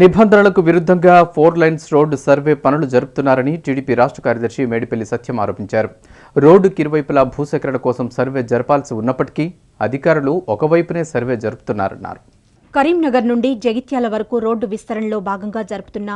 నిబంధనలకు విరుద్ధంగా four lines road survey పనులు జరుపుతున్నారని టీడీపీ రాష్ట్ర కార్యదర్శి మేడిపల్లి సత్యం ఆరోపించారు. రోడ్డుకి ఇరువైపులా భూసేకరణ కోసం సర్వే జరపాల్సి ఉన్నప్పటికీ అధికారులు ఒకవైపునే సర్వే జరుపుతున్నారన్నారు. కరీంనగర్ నుండి జగిత్యాల వరకు రోడ్డు విస్తరణలో భాగంగా జరుపుతున్న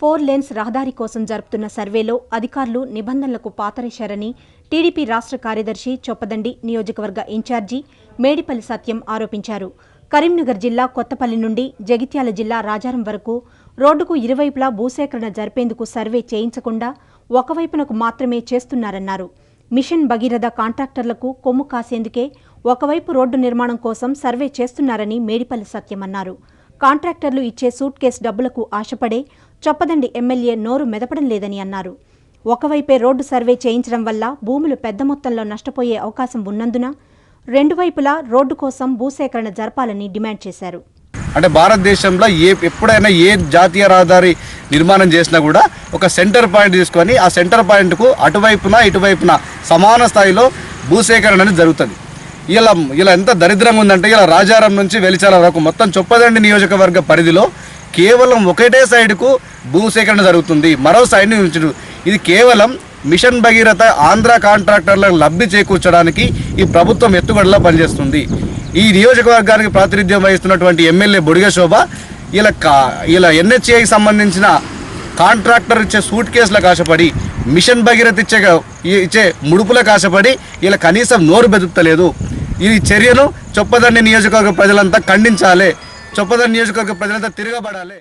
ఫోర్ లేన్స్ రహదారి కోసం జరుపుతున్న సర్వేలో అధికారులు నిబంధనలకు పాతరేశారని టీడీపీ రాష్ట్ర కార్యదర్శి చొప్పదండి నియోజకవర్గ ఇన్ఛార్జి మేడిపల్లి సత్యం ఆరోపించారు. కరీంనగర్ జిల్లా కొత్తపల్లి నుండి జగిత్యాల జిల్లా రాజారం వరకు రోడ్డుకు ఇరువైపులా భూసేకరణ జరిపేందుకు సర్వే చేయించకుండా ఒకవైపునకు మాత్రమే చేస్తున్నారన్నారు. మిషన్ భగీరథ కాంట్రాక్టర్లకు కొమ్ము కాసేందుకే ఒకవైపు రోడ్డు నిర్మాణం కోసం సర్వే చేస్తున్నారని మేడిపల్లి సత్యం అన్నారు కాంట్రాక్టర్లు ఇచ్చే సూట్ కేసు డబ్బులకు ఆశపడే చొప్పదండి ఎమ్మెల్యే నోరు మెదపడం లేదని అన్నారు. ఒకవైపే రోడ్డు సర్వే చేయించడం వల్ల భూములు పెద్ద మొత్తంలో నష్టపోయే అవకాశం ఉన్నందున రెండు వైపులా రోడ్డు కోసం భూసేకరణ జరపాలని డిమాండ్ చేశారు. అంటే భారతదేశంలో ఏ ఎప్పుడైనా ఏ జాతీయ రహదారి నిర్మాణం చేసినా కూడా ఒక సెంటర్ పాయింట్ తీసుకొని ఆ సెంటర్ పాయింట్కు అటువైపున ఇటువైపున సమాన స్థాయిలో భూసేకరణ అనేది జరుగుతుంది. ఇలా ఇలా ఎంత దరిద్రంగా ఉందంటే ఇలా రాజారం నుంచి వెలిచాల వరకు మొత్తం చొప్పదండి నియోజకవర్గ పరిధిలో కేవలం ఒకటే సైడ్కు భూసేకరణ జరుగుతుంది. మరో సైడ్ నుంచి ఇది కేవలం మిషన్ భగీరథ ఆంధ్ర కాంట్రాక్టర్లకు లబ్ధి చేకూర్చడానికి ఈ ప్రభుత్వం ఎత్తుగడలా పనిచేస్తుంది. ఈ నియోజకవర్గానికి ప్రాతినిధ్యం వహిస్తున్నటువంటి ఎమ్మెల్యే బొడిగ శోభ ఇలా కా ఇలా ఎన్హెచ్ఏకి సంబంధించిన కాంట్రాక్టర్ ఇచ్చే సూట్ కేసులకు ఆశపడి మిషన్ భగీరథ ఇచ్చే ఇచ్చే ముడుపులకు ఆశపడి ఇలా కనీసం నోరు బెదుపుతలేదు ఈ చర్యను చొప్పదండి నియోజకవర్గ ప్రజలంతా ఖండించాలి. చొప్పదండి నియోజకవర్గ ప్రజలంతా తిరగబడాలి.